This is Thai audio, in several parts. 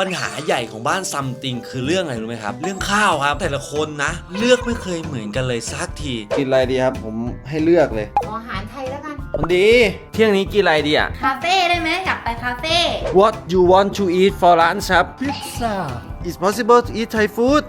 ปัญหาใหญ่ของบ้านซัมติงคือเรื่องอะไรรู้ไหมครับ เรื่องข้าวครับ แต่ละคนนะ เลือกไม่เคยเหมือนกันเลยสักทีกินอะไรดีครับ ผมให้เลือกเลยขออาหารไทยแล้วกันคนดี เที่ยงนี้กินอะไรดีอะ คาเฟ่ได้ไหมอยากไปคาเฟ่ What you want to eat for lunch ครับ Pizza. It's possible to eat Thai food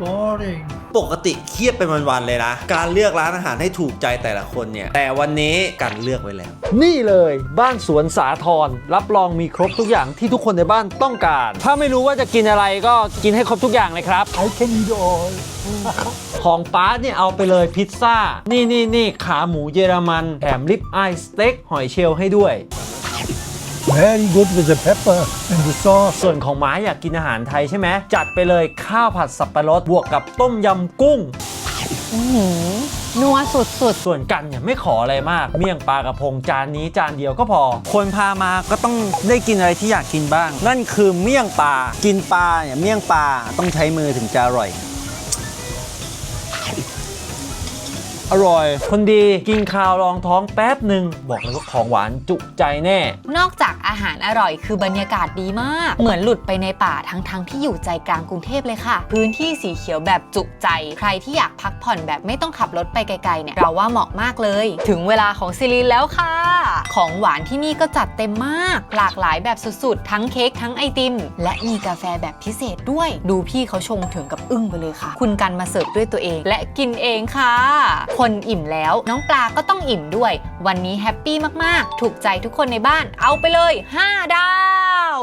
Boring. ปกติเครียดเป็นวัน ๆ เลยนะ การเลือกร้านอาหารให้ถูกใจแต่ละคนเนี่ย แต่วันนี้กันเลือกไว้แล้ว นี่เลยบ้านสวนสาทรรับรองมีครบทุกอย่างที่ทุกคนในบ้านต้องการ ถ้าไม่รู้ว่าจะกินอะไรก็กินให้ครบทุกอย่างเลยครับ I can eat all. ของป้าเนี่ยเอาไปเลยพิซซ่า นี่นี่นี่ขาหมูเยอรมันแถมลิปอายสเต็กหอยเชลล์ให้ด้วย Very good with the pepper and the sauce. ส่วนของม้าอยากกินอาหารไทยใช่ไหมจัดไปเลยข้าวผัดสับปะรดบวกกับต้มยำกุ้ง นัวสุดส่วนกันเนี่ยไม่ขออะไรมาก เมี่ยงปลากระพงจานนี้จานเดียวก็พอ คนพามาก็ต้องได้กินอะไรที่อยากกินบ้าง นั่นคือเมี่ยงปลา กินปลาเนี่ยเมี่ยงปลาต้องใช้มือถึงจะอร่อย อร่อย คนดีกินข้าวรองท้องแป๊บหนึ่งบอกเลยว่าของหวานจุใจแน่ นอกจากอาหารอร่อยคือบรรยากาศดีมาก เหมือนหลุดไปในป่าทั้งๆที่อยู่ใจกลางกรุงเทพเลยค่ะ พื้นที่สีเขียวแบบจุใจ ใครที่อยากพักผ่อนแบบไม่ต้องขับรถไปไกลๆเนี่ยเราว่าเหมาะมากเลย ถึงเวลาของซิลินแล้วค่ะ ของหวานที่นี่ก็จัดเต็มมาก หลากหลายแบบสุดๆ ทั้งเค้กทั้งไอติม และมีกาแฟแบบพิเศษด้วย ดูพี่เขาชงถึงกับอึ้งไปเลยค่ะ คุณกันมาเสิร์ฟด้วยตัวเอง และกินเองค่ะคนอิ่มแล้ว น้องปลาก็ต้องอิ่มด้วย วันนี้แฮปปี้มากๆ ถูกใจทุกคนในบ้าน เอาไปเลย 5 ดาว